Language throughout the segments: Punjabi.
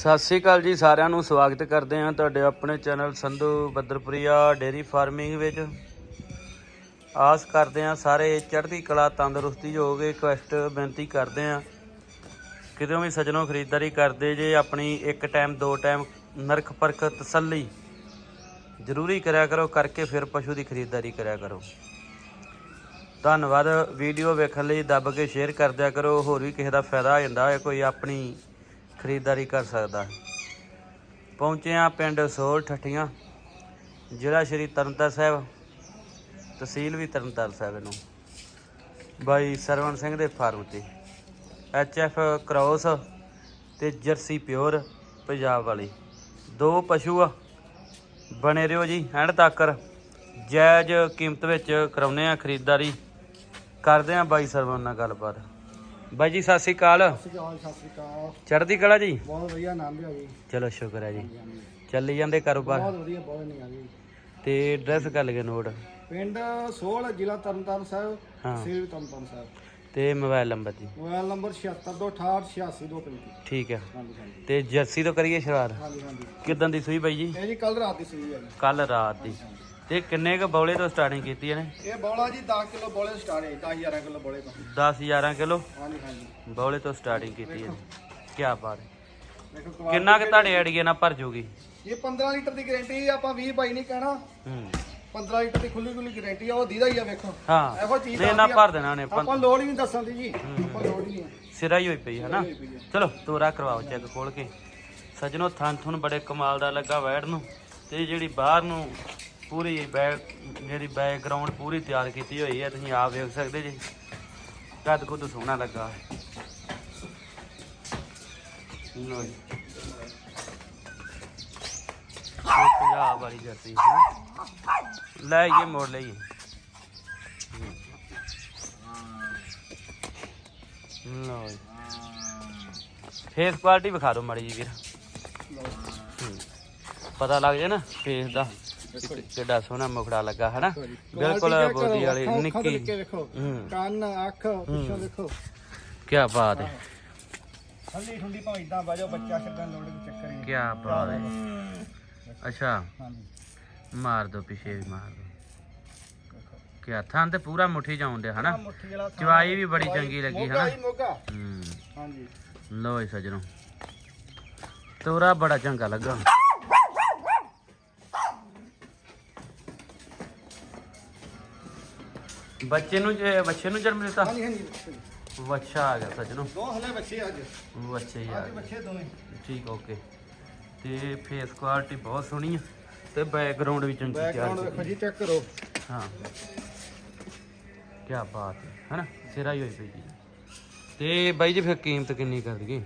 ਸਤਿ ਸ੍ਰੀ ਅਕਾਲ ਜੀ, ਸਾਰਿਆਂ ਨੂੰ ਸਵਾਗਤ ਕਰਦੇ ਹਾਂ ਤੁਹਾਡੇ ਆਪਣੇ channel Sandhu Badarpuria dairy farming ਵਿੱਚ। ਆਸ ਕਰਦੇ ਹਾਂ ਸਾਰੇ ਚੜ੍ਹਦੀ ਕਲਾ, ਤੰਦਰੁਸਤੀ ਹੋਗੇ ਰਿਕਵੈਸਟ ਬੇਨਤੀ ਕਰਦੇ ਹਾਂ। ਕਿਤੇ ਵੀ ਸੱਜਣੋਂ ਖਰੀਦਦਾਰੀ ਕਰਦੇ ਜੇ, ਆਪਣੀ ਇੱਕ ਟਾਈਮ ਦੋ ਟਾਈਮ ਨਰਖ ਪਰਖ ਤਸੱਲੀ ਜ਼ਰੂਰੀ ਕਰਿਆ ਕਰੋ, ਕਰਕੇ ਫਿਰ ਪਸ਼ੂ ਦੀ ਖਰੀਦਦਾਰੀ ਕਰਿਆ ਕਰੋ। ਧੰਨਵਾਦ, ਵੀਡੀਓ ਵੇਖਣ ਲਈ ਦੱਬ ਕੇ ਸ਼ੇਅਰ ਕਰ ਦਿਆ ਕਰੋ, ਹੋਰ ਵੀ ਕਿਸੇ ਦਾ ਫਾਇਦਾ ਹੋ ਜਾਂਦਾ ਹੈ, ਕੋਈ ਆਪਣੀ ਖਰੀਦਦਾਰੀ ਕਰ ਸਕਦਾ ਹੈ। ਪਹੁੰਚੇ ਆ ਪਿੰਡ ਸੋਲ ਠੱਠੀਆਂ, ਜ਼ਿਲ੍ਹਾ ਸ਼੍ਰੀ ਤਰਨਤਾਰਨ ਸਾਹਿਬ, ਤਹਿਸੀਲ ਵੀ ਤਰਨਤਾਰਨ ਸਾਹਿਬ ਨੂੰ ਬਾਈ ਸਰਵਣ ਸਿੰਘ ਦੇ ਫਾਰਮ ਤੇ। ਐਚ ਐਫ ਕ੍ਰੋਸ ਤੇ ਜਰਸੀ ਪਿਓਰ, ਪੰਜਾਬ ਵਾਲੀ। ਦੋ ਪਸ਼ੂ ਆ। ਬਣੇ ਰਹੋ ਜੀ ਐਂਡ ਤੱਕਰ ਜਾਇਜ਼ ਕੀਮਤ ਵਿੱਚ ਕਰਾਉਨੇ ਆ ਖਰੀਦਦਾਰੀ। ਕਰਦੇ ਆ ਬਾਈ ਸਰਵਣ ਨਾਲ ਗੱਲਬਾਤ। ਬਾਈ ਜੀ ਸਤਿ ਸ੍ਰੀ ਅਕਾਲ। ਸਤਿ ਸ਼੍ਰੀ ਅਕਾਲ ਚੜ੍ਹਦੀ ਕਲਾ ਜੀ? ਬਹੁਤ ਵਧੀਆ ਨਾਮ ਲਿਆ ਜੀ। ਚਲੋ ਸ਼ੁਕਰ ਹੈ ਜੀ। ਚੱਲੀ ਜਾਂਦੇ ਕਾਰੋਬਾਰ? ਬਹੁਤ ਵਧੀਆ ਬਹੁਤ ਨਹੀਂ ਆ ਜੀ। ਤੇ ਐਡਰੈਸ ਕਰ ਲਗੇ ਨੋਟ। ਪਿੰਡ ਸੋਲ ਜ਼ਿਲ੍ਹਾ ਤਰਨਤਾਰਨ ਸਾਹਿਬ ਤਹਿਸੀਲ ਤਰਨਤਾਰਨ ਸਾਹਿਬ। ਤੇ ਮੋਬਾਈਲ ਨੰਬਰ ਜੀ? ਮੋਬਾਈਲ ਨੰਬਰ 7628688235 ਠੀਕ ਹੈ। ਤੇ ਜਰਸੀ ਤੋਂ ਕਰੀਏ ਸ਼ੁਰੂਆਤ? ਹਾਂਜੀ ਹਾਂਜੀ। ਕਿਦਾਂ ਦੀ ਸੂਈ ਬਾਈ ਜੀ? ਇਹ ਜੀ ਕੱਲ ਰਾਤ ਦੀ ਸੂਈ ਹੈ ਕੱਲ ਰਾਤ ਦੀ। ਤੇ ਕਿੰਨੇ ਕ ਬੌਲੇ ਤੋਂ ਸਟਾਰਟਿੰਗ ਕੀਤੀ ਇਹਨੇ? ਇਹ ਬੋਲਾ ਜੀ 10 ਕਿਲੋ ਬੋਲੇ ਸਟਾਰਟ ਹੈ 10000 ਕਿਲੋ ਬੋਲੇ ਤੋਂ। 10 11 ਕਿਲੋ? ਹਾਂਜੀ ਹਾਂਜੀ। ਬੌਲੇ ਤੋਂ ਸਟਾਰਟਿੰਗ ਕੀਤੀ ਇਹਨੇ। ਕੀ ਬਾਤ ਹੈ। ਕਿੰਨਾ ਕੁ ਤੁਹਾਡੇ ਐਡੀਏ ਨਾਲ ਭਰ ਜੂਗੀ? ਇਹ 15 ਲੀਟਰ ਦੀ ਗਾਰੰਟੀ ਆਪਾਂ 20 ਬਾਈ ਨਹੀਂ ਕਹਿਣਾ। ਹੂੰ। 15 ਲੀਟਰ ਦੀ ਖੁੱਲੀ ਖੁੱਲੀ ਗਾਰੰਟੀ ਆ ਉਹ ਦੀਦਾ ਹੀ ਆ ਵੇਖੋ। ਹਾਂ। ਇਹੋ ਚੀਜ਼ ਨਹੀਂ ਨਾ। ਭਰ ਦੇਣਾ ਉਹਨੇ ਆਪਾਂ ਲੋੜ ਹੀ ਨਹੀਂ ਦੱਸਣ ਦੀ ਜੀ। ਆਪਾਂ ਲੋੜ ਹੀ ਨਹੀਂ ਸਿਰਾ ਹੀ ਹੋਈ ਪਈ ਹੈ ਨਾ। ਚਲੋ ਤੋਰਾ ਕਰਵਾਓ ਚੈੱਕ ਖੋਲ ਕੇ। ਸਜਣੋ ਥਣ ਥੁਣ ਬੜੇ ਕਮਾਲ ਦਾ ਲੱਗਾ ਵੈੜ ਨੂੰ। ਤੇ ਜਿਹੜੀ ਬਾਹਰ ਨੂੰ ਪੂਰੀ ਬੈਕ ਜਿਹੜੀ ਬੈਕਗ੍ਰਾਉਂਡ ਪੂਰੀ ਤਿਆਰ ਕੀਤੀ ਹੋਈ ਹੈ, ਤੁਸੀਂ ਆਪ ਵੇਖ ਸਕਦੇ ਜੀ। ਕੱਦ ਕੁੱਦ ਸੋਹਣਾ ਲੱਗਾ। ਲੋ ਜੀ। ਪੰਜਾਬ ਵਾਲੀ ਜਰਸੀ ਲੈ ਇਹ ਮੋੜ ਲਈਏ। ਲੋ ਜੀ। ਫੇਸ ਕੁਆਲਿਟੀ ਵਿਖਾ ਦਿਓ ਮਾੜੀ ਜੀ ਵੀਰ। ਪਤਾ ਲੱਗ ਜਾਏ ਨਾ ਫੇਸ ਦਾ। ਕਿੱਡਾ ਸੋਹਣਾ ਮੁਖੜਾ ਲੱਗਾ ਹੈ ਨਾ ਬਿਲਕੁਲ ਬੋਦੀ ਵਾਲੀ ਨਿੱਕੀ। ਕੰਨ ਅੱਖ ਪਿੱਛੋਂ ਦੇਖੋ। ਕੀ ਬਾਤ ਹੈ। ਠੰਡੀ ਠੰਡੀ ਭਾਵੇਂ ਇਦਾਂ ਬਾਜੋ ਬੱਚਾ ਛੱਡਣ ਲੋੜ ਦੀ ਚੱਕਰ ਹੀ ਕੀ ਬਾਤ ਹੈ। ਅੱਛਾ। ਹਾਂਜੀ। ਮਾਰ ਦੋ ਪਿਛੇ ਵੀ ਮਾਰ ਦੋ। ਕੀ ਥਾਂ ਤੇ ਪੂਰਾ ਮੁੱਠੀ ਜਾਉਂਦੇ ਹਨਾ? ਮੁੱਠੀ ਵਾਲਾ ਥਾਂ। ਚਵਾਈ ਵੀ ਬੜੀ ਚੰਗੀ ਲੱਗੀ ਹਨਾ? ਹਾਂਜੀ। ਲੋ ਜੀ ਸਜਣੋ। ਤੋਰਾ ਬੜਾ ਚੰਗਾ ਲੱਗਾ। ਬੱਚੇ ਨੂੰ ਜੇ ਬੱਚੇ ਨੂੰ ਜਨਮ ਦਿੱਤਾ? ਹਾਂਜੀ ਹਾਂਜੀ ਬੱਚਾ ਆ ਗਿਆ ਸਜਣੋ ਦੋ ਹਲੇ ਬੱਚੇ ਅੱਜ। ਬੱਚੇ ਹੀ ਆ ਅੱਜ ਗਏ। ਬੱਚੇ ਦੋਵੇਂ। ਠੀਕ ਓਕੇ। ਤੇ ਫੇਸ ਕੁਆਲਿਟੀ ਬਹੁਤ ਸੋਹਣੀ ਆ ਤੇ ਬੈਕਗ੍ਰਾਉਂਡ ਵੀ ਚੰਗੀ ਬੈਕਗ੍ਰਾਉਂਡ ਤਿਆਰ ਵੇਖੋ ਕੀਤੀ। ਜੀ ਚੈੱਕ ਕਰੋ। ਹਾਂ। ਕੀ ਬਾਤ ਹੈ ਹਨਾ? ਸਿਰਾ ਹੀ ਹੋਈ ਪਈ ਜੀ ਤੇ ਬਾਈ ਜੀ ਫਿਰ ਕੀਮਤ ਕਿੰਨੀ ਕਰ ਦਈਏ?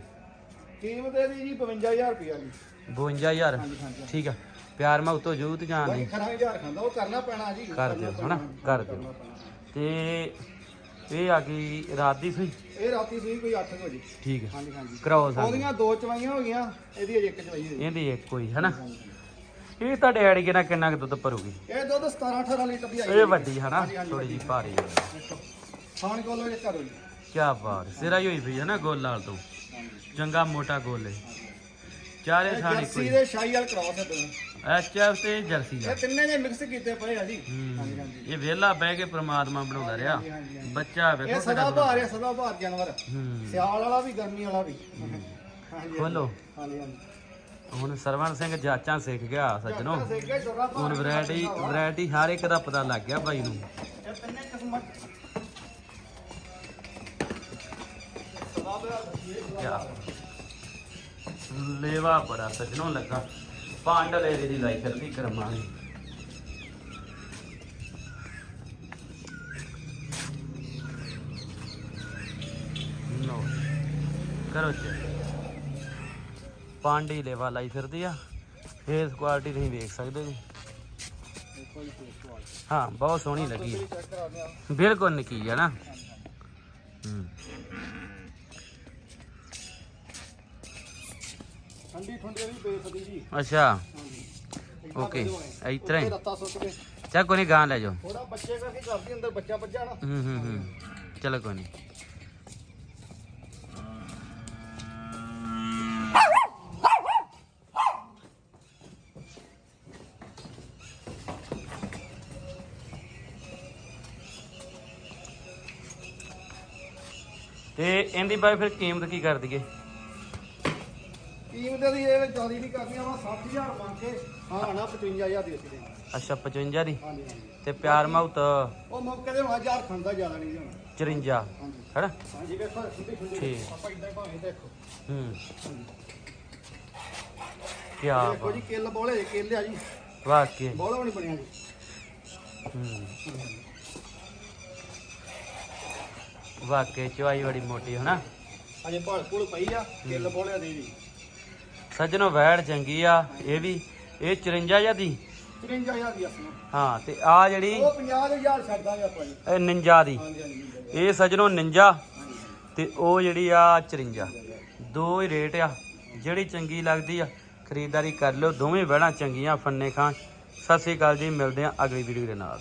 ਕੀਮਤ ਇਹਦੀ ਜੀ 52000 ਰੁਪਿਆ ਜੀ। 52000 ਹਾਂਜੀ ਹਾਂਜੀ ਠੀਕ ਆ। ਪਿਆਰ ਮੈਂ ਉਤੋਂ ਜੂਤ ਜਾਣ ਬਾਕੀ ਨਹੀਂ? ਖਰਾ ਹਜ਼ਾਰ ਖਾਂਦਾ ਉਹ ਕਰਨਾ ਪੈਣਾ ਜੀ। ਕਰ ਦਿਓ, ਕਰਨਾ ਹਨਾ? ਪੈਣਾ, ਕਰ ਦਿਓ। ਕਰਨਾ ਪੈਣਾ। ਤੇ ਇਹ ਆ ਗਈ ਰਾਤ ਦੀ ਸੂਈ ਇਹ ਰਾਤੀ ਸੀ ਕੋਈ 8 ਵਜੇ। ਠੀਕ ਹੈ ਹਾਂਜੀ ਹਾਂਜੀ। ਕਰਾਓ ਸਾਨੂੰ। ਉਹਦੀਆਂ ਦੋ ਚਵਾਈਆਂ ਹੋ ਗਈਆਂ ਇਹਦੀ ਅਜੇ ਇੱਕ ਚਵਾਈ ਹੋਈ। ਇਹਦੀ ਇੱਕ ਕੋਈ ਹਨਾ? ਇਹ ਤੁਹਾਡੇ ਐੜੀਏ ਨਾਲ ਕਿੰਨਾ ਕੁ ਦੁੱਧ ਭਰੂਗੀ? ਇਹ ਦੁੱਧ 17 18 ਲੀਟਰ ਦੀ ਆਈ ਇਹ ਵੱਡੀ ਹਨਾ? ਹਾਂਜੀ, ਹਾਂਜੀ, ਥੋੜੀ ਜੀ। ਭਾਰੀ ਦੇਖੋ ਖਾਣ ਕੋਲੋਂ ਇਹ ਕਰੋ ਜੀ ਕੀ ਬਾਤ ਸਿਰਾ ਹੀ ਹੋਈ ਪਈ ਹੈ ਨਾ ਗੋਲ ਲਾਲ ਤੋਂ। ਚੰਗਾ ਮੋਟਾ ਗੋਲ ਹੈ ਚਾਰੇ ਇਹ ਥਾਣੀ ਜਰਸੀ ਕੋਈ। ਦੇ ਸ਼ਾਹੀ ਵਾਲ ਕਰਾਸ ਹੈ ਦੋਵੇਂ ਐਚ ਐਫ ਤੇ ਜਰਸੀ ਦਾ ਇਹ ਤਿੰਨੇ ਨੇ ਮਿਕਸ ਕੀਤੇ ਪਏ ਆ ਜੀ। ਹਾਂਜੀ ਹਾਂਜੀ। ਇਹ ਵਿਹਲਾ ਬਹਿ ਕੇ ਪ੍ਰਮਾਤਮਾ ਬਣਾਉਂਦਾ ਰਿਹਾ। ਹਾਂਜੀ, ਹਾਂਜੀ, ਹਾਂਜੀ। ਬੱਚਾ ਇਹ ਵੇਖੋ ਸਦਾ ਭਾਰ ਹੈ ਸਦਾ ਭਾਰ ਜਾਨਵਰ। ਹੂੰ। ਸਿਆਲ ਵਾਲਾ ਵੀ ਗਰਮੀ ਵਾਲਾ ਵੀ। ਹਾਂਜੀ ਖੋਲੋ। ਹਾਂਜੀ ਹਾਂਜੀ। ਹੁਣ ਸਰਵਣ ਸਿੰਘ ਜਾਚਾਂ ਸਿੱਖ ਗਿਆ ਸੱਜਣੋ। ਭਾਰ ਹੁਣ ਵੈਰਾਈਟੀ ਵੈਰਾਈਟੀ ਹਰ ਇੱਕ ਦਾ ਪਤਾ ਲੱਗ ਗਿਆ ਬਾਈ ਨੂੰ। ਇਹ ਤਿੰਨੇ ਕਿਸਮਾਂ ਸਦਾ ਭਾਰ ਕਿਆ? ਲੇਵਾ ਬੜਾ ਸੱਜਣੋ ਲੱਗਾ। ਪਾਂਡਲੇ ਦੀ ਲਾਈ ਕਰੋ ਪਾਂਡੀ ਲੇਵਾ ਲਾਈ ਫਿਰਦੀ ਆ। ਫੇਸ ਕੁਆਲਿਟੀ ਤੁਸੀਂ ਵੇਖ ਸਕਦੇ ਜੀ। ਹਾਂ, ਬਹੁਤ ਸੋਹਣੀ ਲੱਗੀ ਹੈ ਬਿਲਕੁਲ ਨਿੱਕੀ ਹੈ ਨਾ। ਹੂੰ। ਅੱਛਾ। ਓਕੇ। ਇਸ ਹੀ। ਰੱਤਾ ਕੋਈ ਗਾਂ ਲੈ ਜਾਓ। ਥੋੜਾ ਬੱਚੇ ਕਰਕੇ ਕਰਦੀ ਅੰਦਰ ਬੱਚਾ ਬੱਚਾ ਹੂੰ ਹੂੰ ਹੂੰ। ਚਲੋ ਕੋਈ ਨਹੀਂ ਤੇ ਇਹਦੀ ਬਾਈ ਫਿਰ ਕੀਮਤ ਕੀ ਕਰ ਦਈਏ? ਕੀਮਤ ਦੀ ਇਹ ਜ਼ਿਆਦਾ ਨਹੀਂ ਕਰਦੀਆਂ ਵਾ 60000 ਮੰਗ ਕੇ। ਹਾਂ ਨਾ 55000 ਦੇ ਦੇ ਅੱਛਾ 55 ਦੀ? ਹਾਂਜੀ ਹਾਂਜੀ। ਤੇ ਪਿਆਰ ਮੌਤ ਉਹ ਮੌਕੇ ਦੇ ਹਜ਼ਾਰ ਖਾਂਦਾ ਜ਼ਿਆਦਾ ਨਹੀਂ ਹੋਣਾ। 54 ਹਾਂਜੀ। ਹੈਨਾ? ਹਾਂਜੀ ਵੇਖੋ ਠੰਡੀ ਠੰਡੀ ਠੀਕ। ਆਪਾਂ ਇਦਾਂ ਹੀ ਭਾਵੇਂ ਦੇਖੋ। ਹੂੰ। ਕੀ ਦੇਖੋ ਜੀ ਕਿੱਲ ਬੋਲੇ ਕੇਲੇ ਆ ਜੀ। ਵਾਕਈ ਬੋਲਾ ਵੀ ਨਹੀਂ ਬਣਿਆ ਜੀ। ਹੂੰ। ਵਾਕਈ ਚਵਾਈ ਬੜੀ ਮੋਟੀ ਹੈ। ਨਾ ਅਜੇ ਭਾਲ ਕੋਲ ਪਈ ਆ ਕਿੱਲ ਬੋਲੇ ਦੇ ਜੀ ਸੱਜਣੋ ਵੈੜ ਚੰਗੀ ਆ ਇਹ ਵੀ ਇਹ 54 ਦੀ? 53000 ਦੀ ਅਸਲ ਹਾਂ ਤੇ ਆ ਜਿਹੜੀ ਉਹ 50000 ਛੱਡਦਾ ਆਪਾਂ ਜੀ। ਇਹ 49 ਦੀ। ਇਹ ਸੱਜਣੋ 49 ਹਾਂਜੀ ਤੇ ਉਹ ਜਿਹੜੀ ਆ 54 ਦੋ ਹੀ ਰੇਟ ਆ ਜਿਹੜੀ ਚੰਗੀ ਲੱਗਦੀ ਆ ਖਰੀਦਦਾਰੀ ਕਰ ਲਿਓ ਦੋਵੇਂ ਵਹਿੜਾਂ ਚੰਗੀਆਂ ਫੰਨੇ ਖਾਂ ਸਤਿ ਸ੍ਰੀ ਅਕਾਲ ਜੀ ਮਿਲਦੇ ਆ ਅਗਲੀ ਵੀਡੀਓ ਦੇ ਨਾਲ।